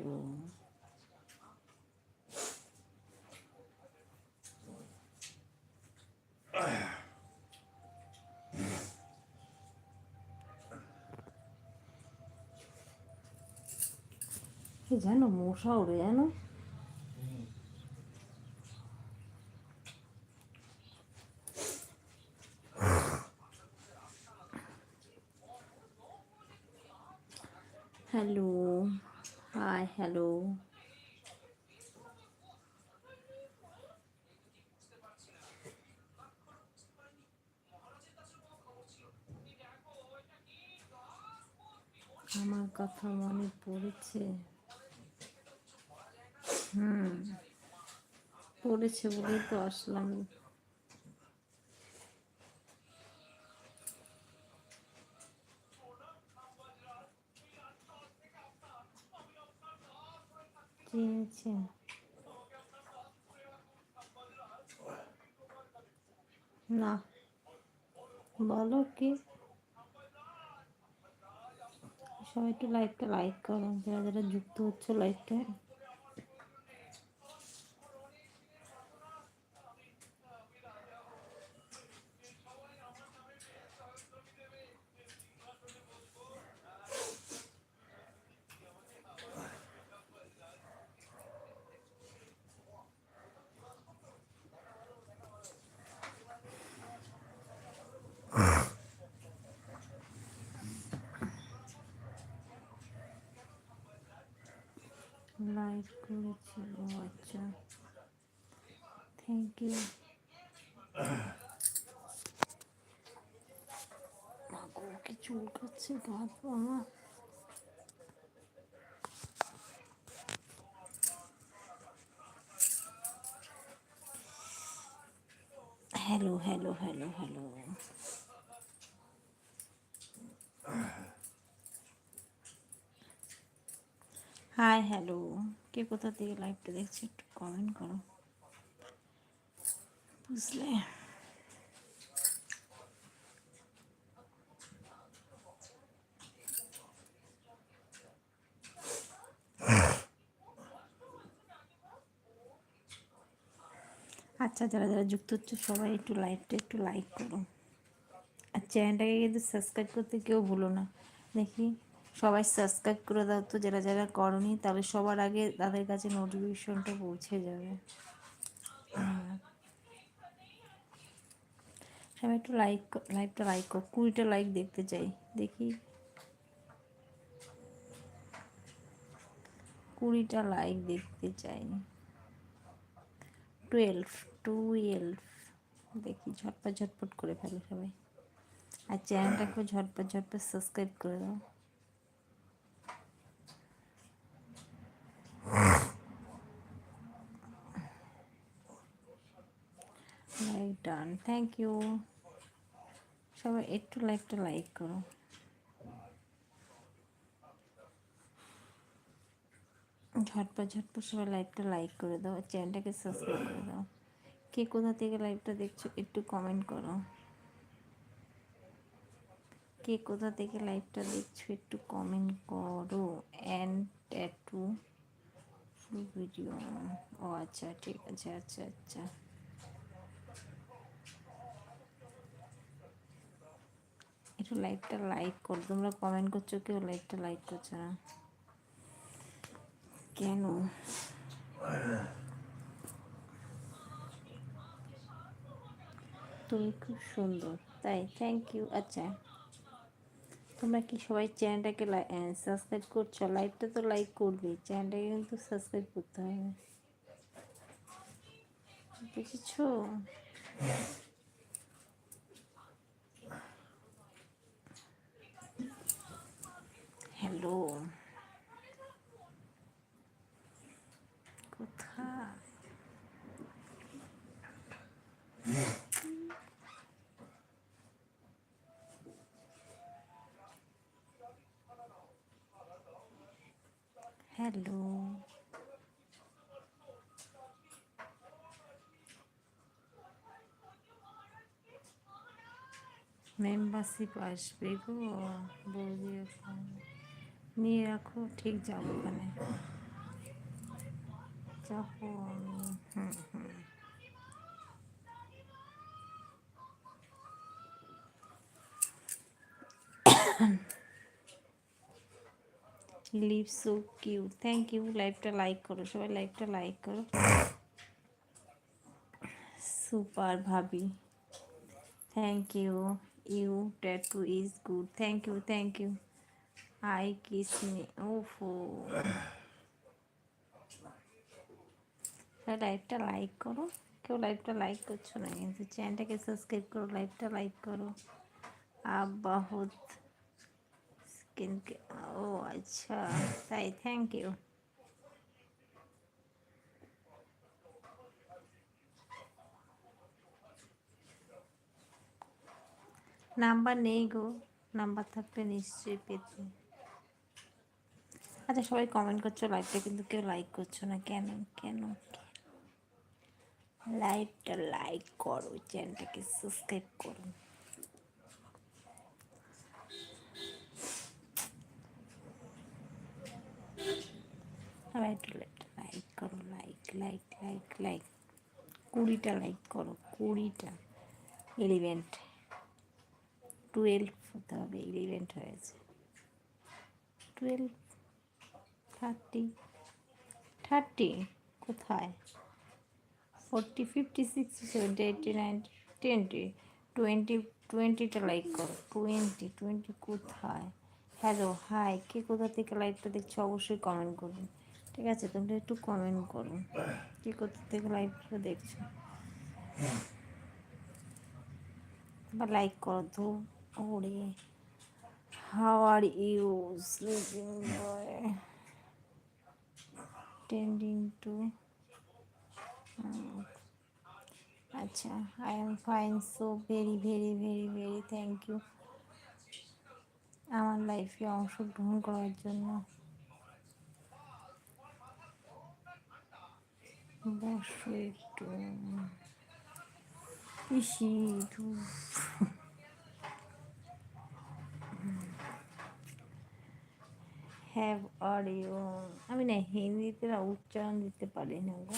Hello জানো মশা উড়ে জানো হ্যালো হাই হ্যালো। আমার কথা মনে পড়েছে। হুম পড়েছে বলেই তো আসলাম। কি হয়েছে না বলো কি সবাই একটু লাইভটা লাইক করো যারা যারা যুক্ত হচ্ছে লাইভটা লাইক করেছি ও আচ্ছা থ্যাংক ইউ কি চুল কাচ্ছে গাছ আমার hello hello hello hello hi hello কে কোথা থেকে লাইভটা দেখছি একটু কমেন্ট করো। বুঝলে? আচ্ছা যারা যারা যুক্ত হচ্ছে, সবাই একটু লাইভটা একটু লাইক করো। আর চ্যানেলটাকে কিন্তু সাবস্ক্রাইব করতে কেউ ভুলো না। দেখি। সবাই সাবস্ক্রাইব করে দাও তো, যারা যারা করনি তাহলে সবার আগে তাদের কাছে নোটিফিকেশনটা পৌঁছে যাবে। সবাই একটু লাইক লাইভটা লাইক কর, কুড়িটা লাইক দেখতে চাই, দেখি। কুড়িটা লাইক দেখতে চাই। টুয়েলভ টুয়েলভ দেখি, ঝটপট ঝটপট করে ফেলো সবাই। আর চ্যানেলটাকে ঝটপট ঝটপট সাবস্ক্রাইব করে দাও। লাইক ডান থ্যাংক ইউ সবাই একটু লাইকটা লাইক করো। ঝটপট ঝটপট সবাই লাইভটা লাইক করে দাও চ্যানেলটাকে সাবস্ক্রাইব করে দাও। কে কোথা থেকে লাইভটা দেখছ একটু কমেন্ট করো। কে কোথা থেকে লাইভটা দেখছ একটু কমেন্ট করো। অ্যান্ড ট্যাটু ভিডিও ও আচ্ছা ঠিক আছে আচ্ছা আচ্ছা। একটু লাইভটা লাইক করো। তোমরা কমেন্ট করছ, কেউ লাইভটা লাইক করছ না। কেন? তুমি খুব সুন্দর। তাই থ্যাংক ইউ আচ্ছা। তোমরা কি সবাই চ্যানেলটাকে সাবস্ক্রাইব করছ? লাইভটা তো লাইক করবে চ্যানেলটাকে কিন্তু সাবস্ক্রাইব করতে হবে। বুঝেছ? হ্যালো কোথায়? হ্যালো? মেম্বারশিপ আসবে গো বৌদি নিয়ে রাখো ঠিক যাব ওখানে যখন হুম হুম live so cute thank you লাইভটা লাইক করো সবাই লাইভটা লাইক করো সুপার ভাবি thank you you tattoo is good thank you thank you I kiss me ওফো লাইভটা লাইক করো। কেউ লাইভটা লাইক করছ না। কিন্তু চ্যানেলটাকে সাবস্ক্রাইব করো লাইভটা লাইক করো। আবাহত স্কিনকে ও আচ্ছা। তাই থ্যাংক ইউ নাম্বার নেই গো। নাম্বার থাকলে নিশ্চয়ই পেতে। আচ্ছা সবাই কমেন্ট করছ লাইভটা কিন্তু কেউ লাইক করছ না, কেন কেন লাইভটা লাইক করো চ্যানেলটাকে সাবস্ক্রাইব করো। লাইক করো লাইক লাইক লাইক লাইক কুড়িটা লাইক করো, কুড়িটা। ইলেভেন্ট টুয়েলভ হতে হবে ইলেভেন্ট হয়েছে টুয়েলভ থার্টি। থার্টি কোথায়? Forty, fifty, sixty, seventy, eighty, ninety, twenty, twenty, টোয়েন্টিটা like করো। টোয়েন্টি টোয়েন্টি কোথায়? হ্যালো হাই কে কোথা থেকে লাইভটা দেখছ অবশ্যই কমেন্ট করুন ঠিক আছে, তোমরা একটু কমেন্ট করো। কে কোথা থেকে লাইভটা দেখছ? বা লাইক করো তো ওরে how are you sleeping boy tending to আচ্ছা I am fine so very very very very thank you আমার লাইফে অংশগ্রহণ করার জন্য। বসো একটু। ইসি হ্যাভ আর ইউ আমি না হিন্দিতে না উচ্চারণ দিতে পারি না গো।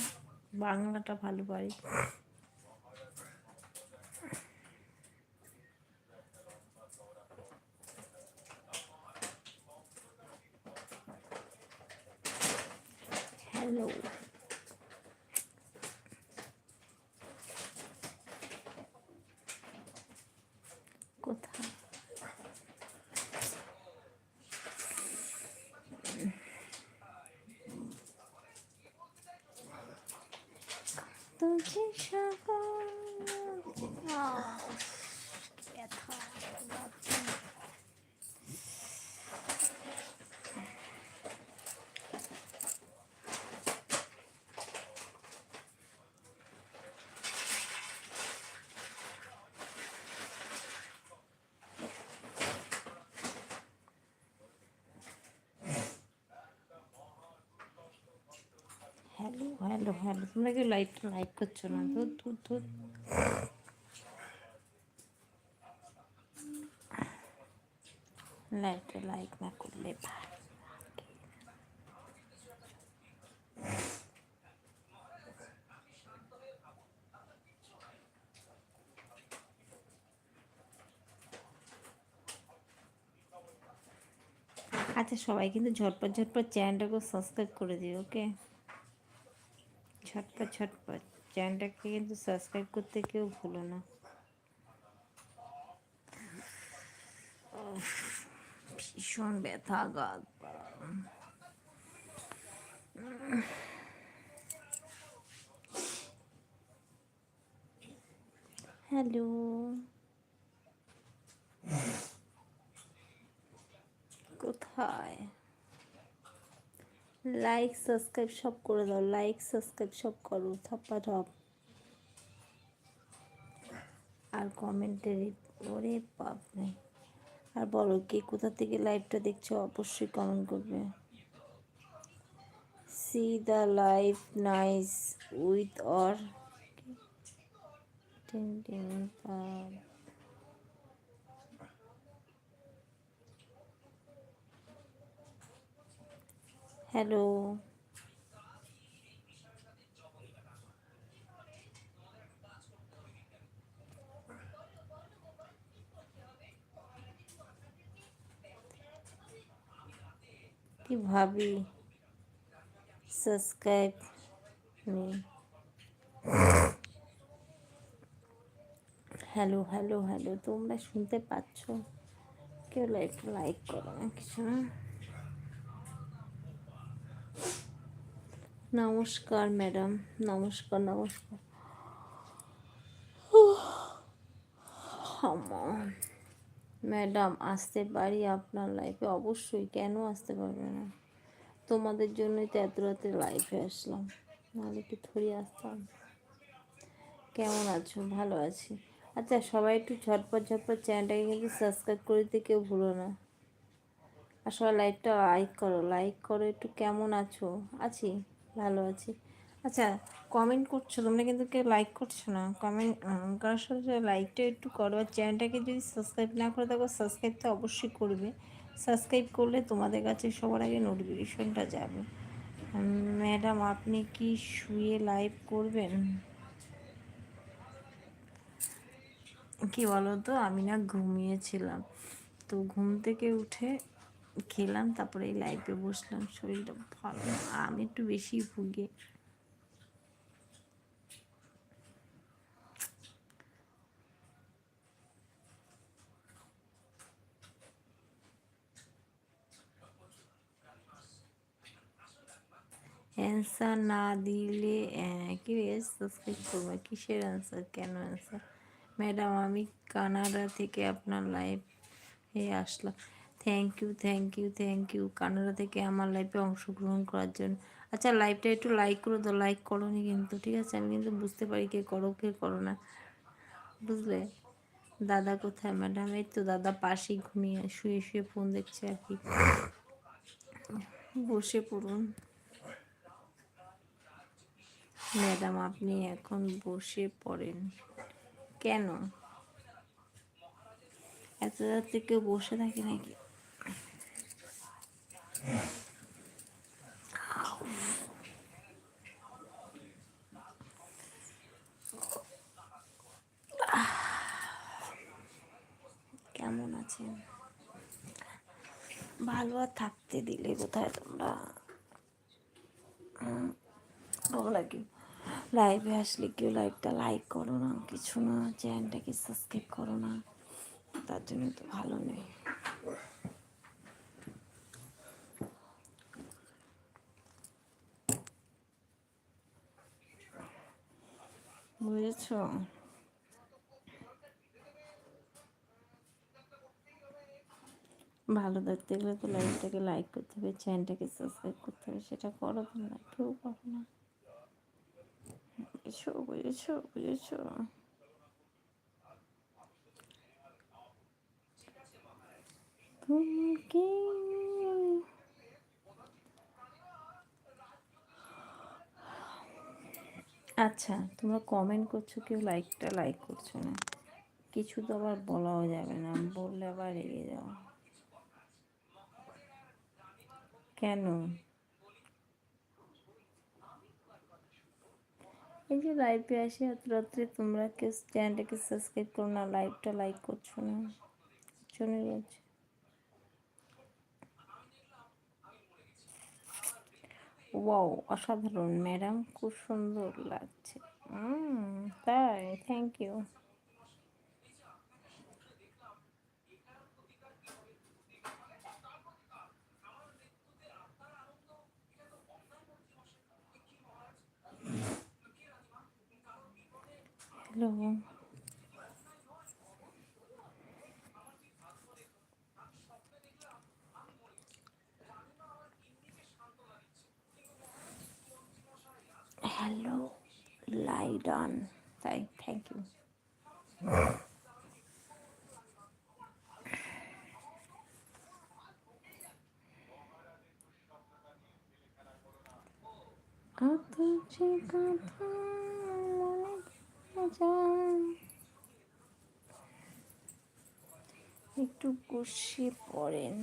বাংলাটা ভালো পারি। হ্যালো কোথায় তুঝে সকাল ব্যথা হ্যালো হ্যালো তোমরা কি লাইকটা লাইক করছ না। ধুর ধুর ধুর। লাইকটা লাইক না করলে আচ্ছা সবাই কিন্তু ঝটপট ঝটপট চ্যানেলটাকে সাবস্ক্রাইব করে দিও ওকে ছটপট ছটপট চ্যানেলটাকে কিন্তু সাবস্ক্রাইব করতে কেউ ভুলো না ভীষণ ব্যথা গাত হ্যালো কোথায় লাইক সাবস্ক্রাইব সব করে দাও। লাইক সাবস্ক্রাইব সব করো। থাপ্পা টপ আর কমেন্টে ওরে বাপরে। আর বলো কে কোথা থেকে লাইভটা দেখছ, অবশ্যই কমেন্ট করবে। See the life nice with or hello. কি ভাবি? Subscribe me hello hello hello, তোমরা শুনতে পাচ্ছ? কেউ একটু লাইক করো না কিছু, না? নমস্কার, ম্যাডাম। নমস্কার নমস্কার। ম্যাডাম, আসতে পারি আপনার লাইফে অবশ্যই। কেন আসতে পারবে না? তোমাদের জন্যই তো এত রাতে লাইফে আসলাম। নাহলে কি থরি আসতাম। কেমন আছো? ভালো আছি। আচ্ছা সবাই একটু ঝটপট ঝটপট চ্যানেলটাকে কিন্তু সাবস্ক্রাইব করে দিতে কেউ ভুলো না। আর সবাই লাইকটা লাইক করো। লাইক করো, একটু কেমন আছো? আছি। ভালো আছি। আচ্ছা কমেন্ট করছ, তোমরা কিন্তু কেউ লাইক করছ না। কমেন্ট করার লাইকটা একটু করো, আর চ্যানেলটাকে যদি সাবস্ক্রাইব না করে থাকো সাবস্ক্রাইব তো অবশ্যই করবে। সাবস্ক্রাইব করলে তোমাদের কাছে সবার আগে নোটিফিকেশনটা যাবে। ম্যাডাম আপনি কি শুয়ে লাইভ করবেন? কি বলো তো আমি না ঘুমিয়েছিলাম। তো ঘুম থেকে উঠে খেলাম, তারপরে এই লাইভে বসলাম, শরীরটা ভালো আমি একটু বেশি ভুগে। অ্যান্সার না দিলে কি সাবস্ক্রাইব করব? কিসের অ্যান্সার কেন অ্যান্সার ম্যাডাম আমি কানাডা থেকে আপনার live Aslam. Thank you thank you thank you Canada থেকে আমার লাইফে অংশগ্রহণ করার জন্য। আচ্ছা লাইভটা একটু লাইক করে দাও লাইক করো নি কিন্তু, ঠিক আছে? আমি কিন্তু বুঝতে পারি কে করো কে করো না। বুঝলে? দাদা কোথায়? ম্যাডাম এই তো দাদা পাশেই ঘুমিয়ে শুয়ে শুয়ে ফোন দেখছে আর কি। বসে পড়ুন। ম্যাডাম আপনি এখন বসে পড়েন। কেন? এত রাত্রে কেউ বসে থাকে নাকি? কেমন আছেন? ভালো আর থাকতে দিলে কোথায় তোমরা তোমরা কি লাইভে আসলে কেউ লাইভটা লাইক করো না, কিছু না চ্যানেলটাকে সাবস্ক্রাইব করো না, তার জন্য তো ভালো নেই বুঝেছ ভালো দেখতে গেলে তো লাইভটাকে লাইক করতে হবে চ্যানেলটাকে সাবস্ক্রাইব করতে হবে, সেটা করো তোমরা, কেউ করো না। বুঝেছ বুঝেছ বুঝেছ তোমাকে আচ্ছা তোমরা কমেন্ট করছ, কেউ লাইকটা লাইক করছ না। কিছু তো আবার বলাও যাবে না, বললে আবার রেগে যাও। কেন? এই যে লাইভে আসে, এত রাত্রে তোমরা কেউ চ্যানেলটাকে সাবস্ক্রাইব করো না লাইভটা লাইক করছ না। চলে যাচ্ছে। ওয়াও অসাধারণ ম্যাডাম খুব সুন্দর লাগছে। তাই থ্যাংক ইউ হ্যালো তাই থ্যাংক ইউ কত যে কথা একটু বসে পড়েন।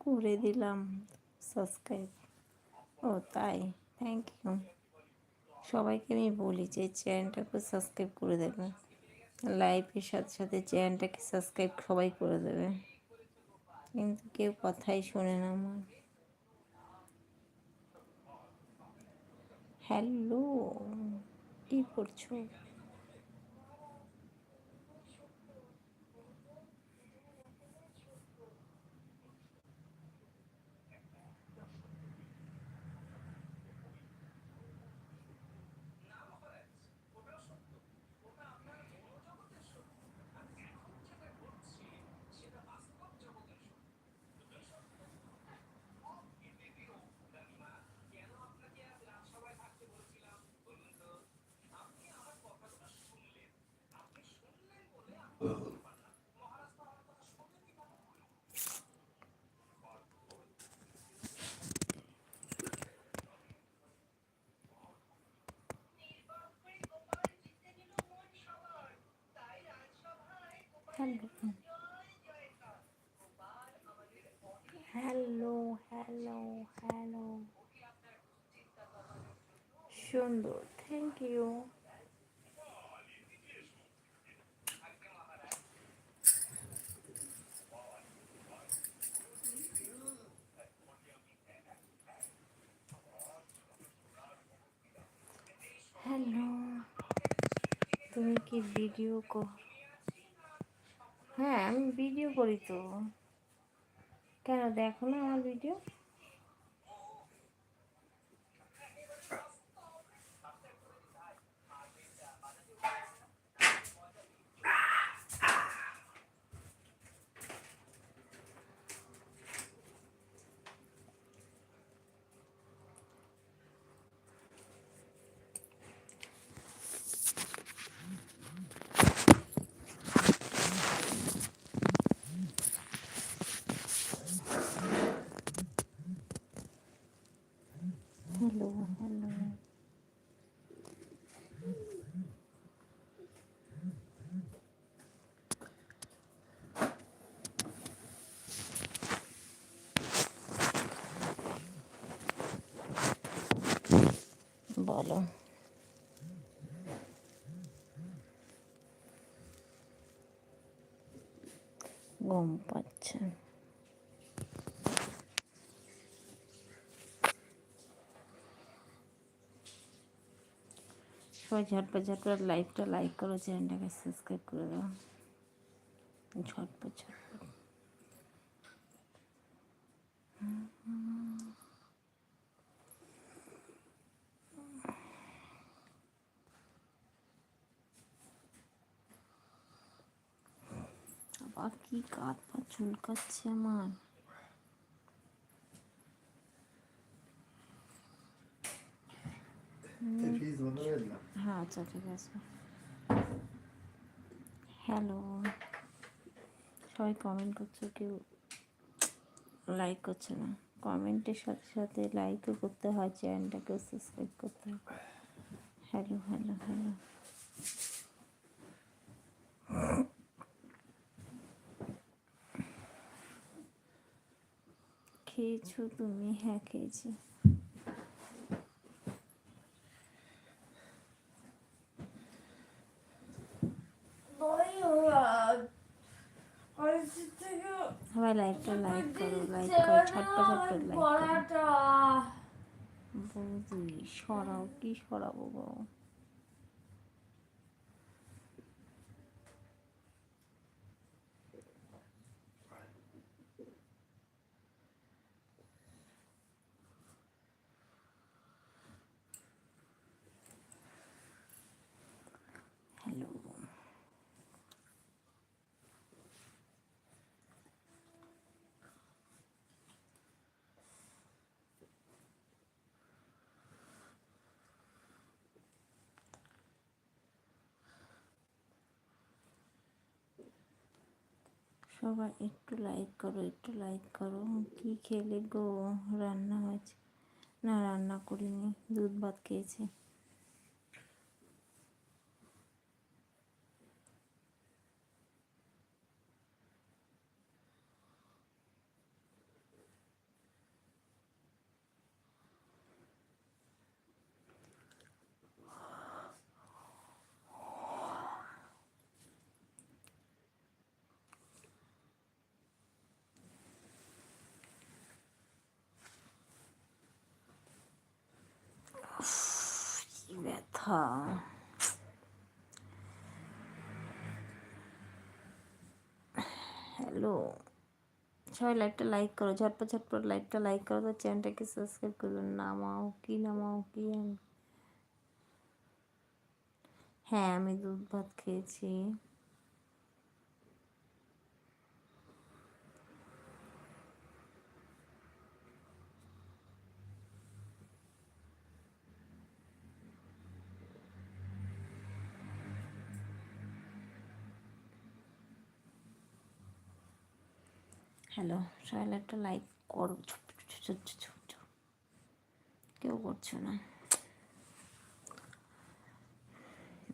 করে দিলাম? সাবস্ক্রাইব ও, তাই? থ্যাংক ইউ সবাইকে আমি বলি যে চ্যানেলটাকে সাবস্ক্রাইব করে দেবে। লাইফের সাথে সাথে চ্যানেলটাকে সাবস্ক্রাইব সবাই করে দেবে। কিন্তু কেউ কথাই শোনে না আমার। হ্যালো কী করছ? Hello hello hello. সুন্দর থ্যাংক ইউ হ্যালো তুমি কি ভিডিও কর হ্যাঁ আমি ভিডিও করি তো। কেন দেখো না আমার ভিডিও হ্যালো হ্যালো বলো গম পাচ্ছে। সবাই ঝটপট ঝটপট লাইভটা লাইক করো চ্যানেলটাকে সাবস্ক্রাইব করে দাও। ঝটপট। কি কাত পা চুলকাচ্ছে আমার। হ্যাঁ আচ্ছা ঠিক আছে। হ্যালো সবাই কমেন্ট করছ কেউ লাইক করছে না। কমেন্টের সাথে সাথে লাইকও করতে হয় চ্যানেলটাকেও সাবস্ক্রাইব করতে হয়। হ্যালো হ্যালো হ্যালো খেয়েছো? তুমি? হ্যাঁ খেয়েছি। সরাও কি সরাবো গো হ্যালো সবাই একটু লাইক করো, একটু লাইক করো। কি খেলে গো? রান্না হয়েছে। না, রান্না করিনি। দুধ ভাত খেয়েছি। কি ব্যথা। হ্যালো সবাই লাইভটা লাইক করো, ঝটপট ঝটপট লাইভটা লাইক করো, তো চ্যানেলটাকে সাবস্ক্রাইব করো নামাও কি নামাও কি? আমি হ্যাঁ আমি দুধ ভাত খেয়েছি। হ্যালো সবাই একটা লাইক করো। কেউ করছ না।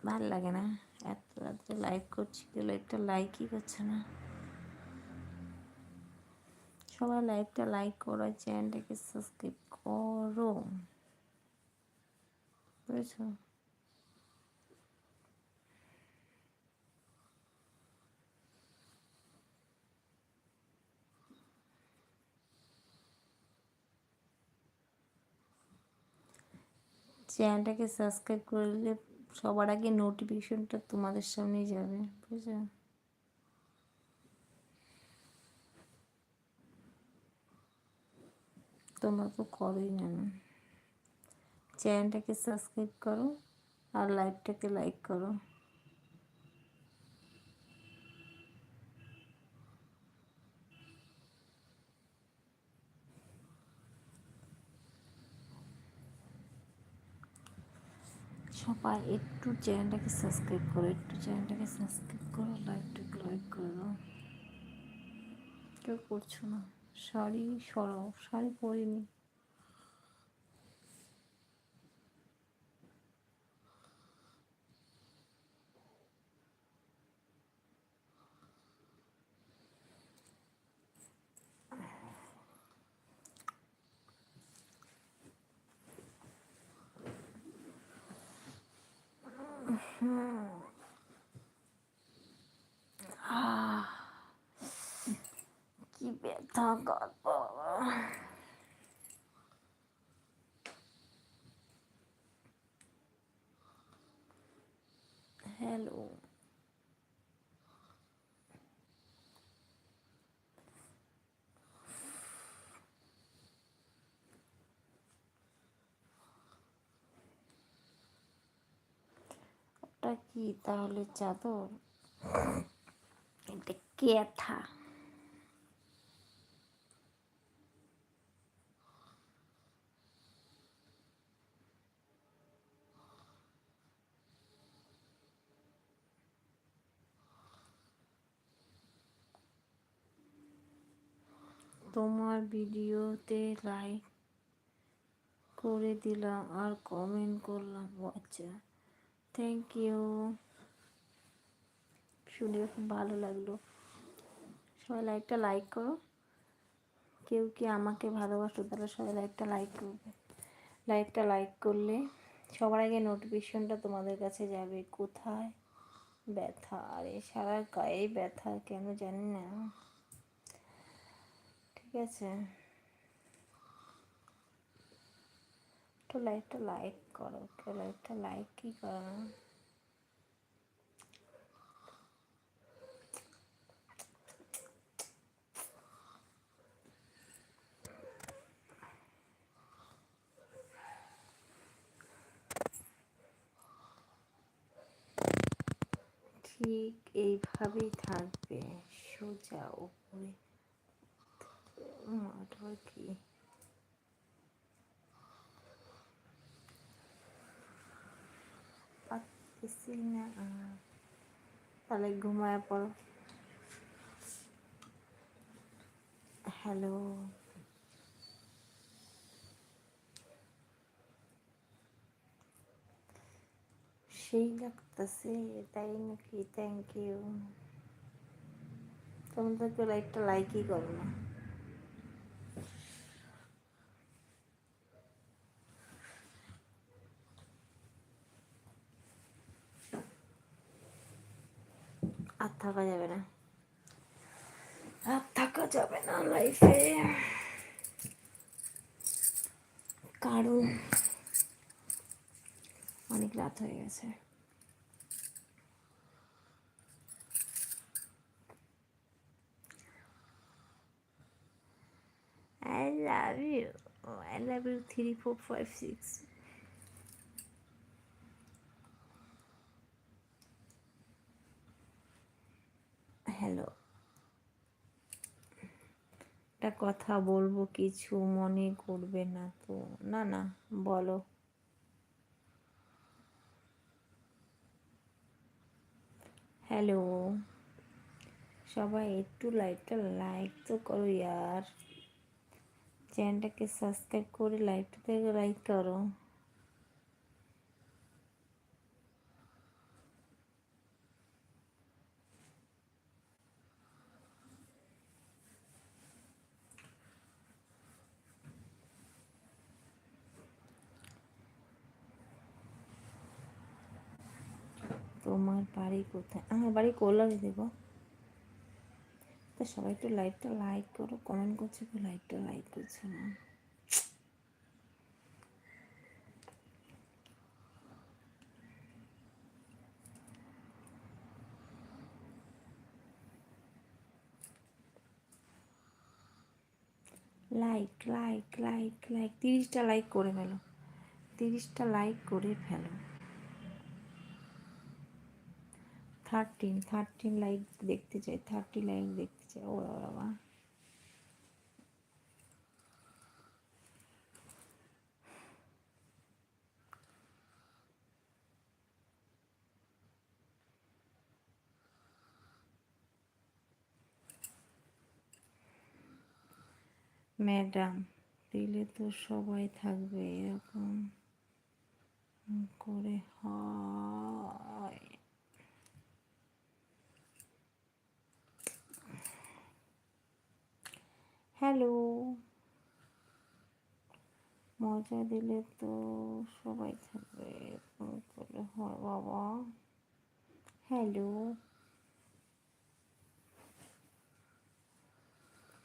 ভালো লাগে না। এত রাত্রে লাইক করছি, কেউ একটা লাইকই করছে না। সবাই লাইভটা লাইক করো চ্যানেলটাকে সাবস্ক্রাইব করো। বুঝেছ? চ্যানেলটাকে সাবস্ক্রাইব করলে সবার আগে নোটিফিকেশনটা তোমাদের সামনেই যাবে বুঝছ তোমরা তো করোই না। চ্যানেলটাকে সাবস্ক্রাইব করো আর লাইভটাকে লাইক করো। সবাই একটু চ্যানেলটাকে সাবস্ক্রাইব করো, একটু চ্যানেলটাকে সাবস্ক্রাইব করো লাইকটাকে লাইক করে দাও। কেউ করছ না। শাড়ি সরাও, শাড়ি পরিনি। ব্যথা গল্প হ্যালো ওটা কি তাহলে চাদর এটা কেথা তোমার ভিডিওতে লাইক করে দিলাম আর কমেন্ট করলাম। আচ্ছা থ্যাংক ইউ শুনে খুব ভালো লাগল। সবাই লাইকটা লাইক করো। কেউ কি আমাকে ভালোবাসো, তাহলে সবাই লাইকটা লাইক করবে। লাইকটা লাইক করলে সবার আগে নোটিফিকেশনটা তোমাদের কাছে যাবে। কোথায়? ব্যথা। আরে সারা গায়ে ব্যথা, কেন জানি না। আছে একটু লাইকটা লাইক করো কেউ লাইকটা লাইক কি করো? ঠিক এইভাবেই থাকবে। সোজা উপরে। মাঠর কি পাচ্ছি না তাহলে ঘুমায় পড়ো হ্যালো সেই লাগতেছে তাই নাকি থ্যাংক ইউ তোমরা কেউ লাইকটা লাইকই করো না আর থাকা যাবে না আর থাকা যাবে না লাইফে কারণ অনেক রাত হয়ে গেছে I love you. Oh, I love you. Three, four, five, six. Hello. একটা কথা বলব, কিছু মনে করবে না তো। না না, বলো। হ্যালো। সবাই একটু লাইভটা লাইক তো করো ইয়ার। চ্যানেলটাকে সাবস্ক্রাইব করে লাইভটাতে লাইক করো। তোমার বাড়ি কোথায়? আমার বাড়ি কোলারে দেবো। তা সবাই একটু লাইভটা লাইক করো কমেন্ট করছে কেউ লাইভটা লাইক করছে না? লাইক লাইক লাইক লাইক, তিরিশটা লাইক করে ফেলো। তিরিশটা লাইক করে ফেলো। থার্টিন থার্টিন লাইক দেখতে চাই থার্টি লাইক দেখতে চাই, ও বাবা। ম্যাডাম, দিলে তো সবাই থাকবে এরকম করে হয়। হ্যালো। মজা দিলে তো সবাই থাকবে। করে হয়, বাবা। হ্যালো।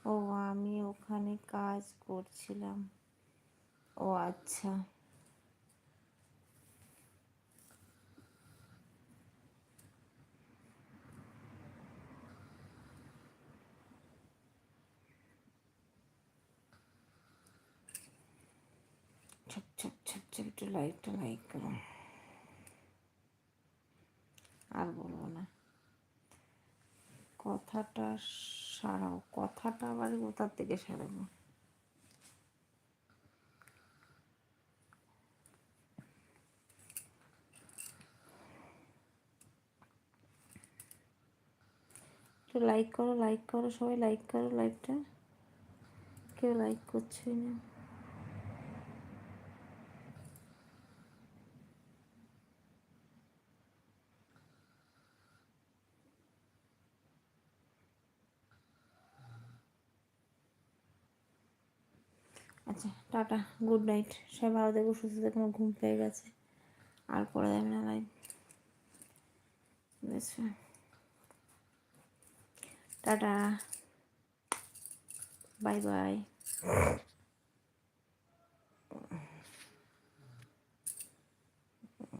ও, আমি ওখানে কাজ করছিলাম। ও আচ্ছা। ছপ ছপ ছপ একটু লাইকটা লাইক করো। আর বলব না। কথাটা সারাও, কথাটা আবার কোথার থেকে সারাবো? একটু লাইক করো লাইক করো, সবাই লাইক করো লাইভটা কেউ লাইক করছে না আচ্ছা টাটা গুড নাইট সবাই ভালো দেখো সুস্থ দেখো ঘুম পেয়ে গেছে। আর পরে যাবে না লাইন টাটা। Bye bye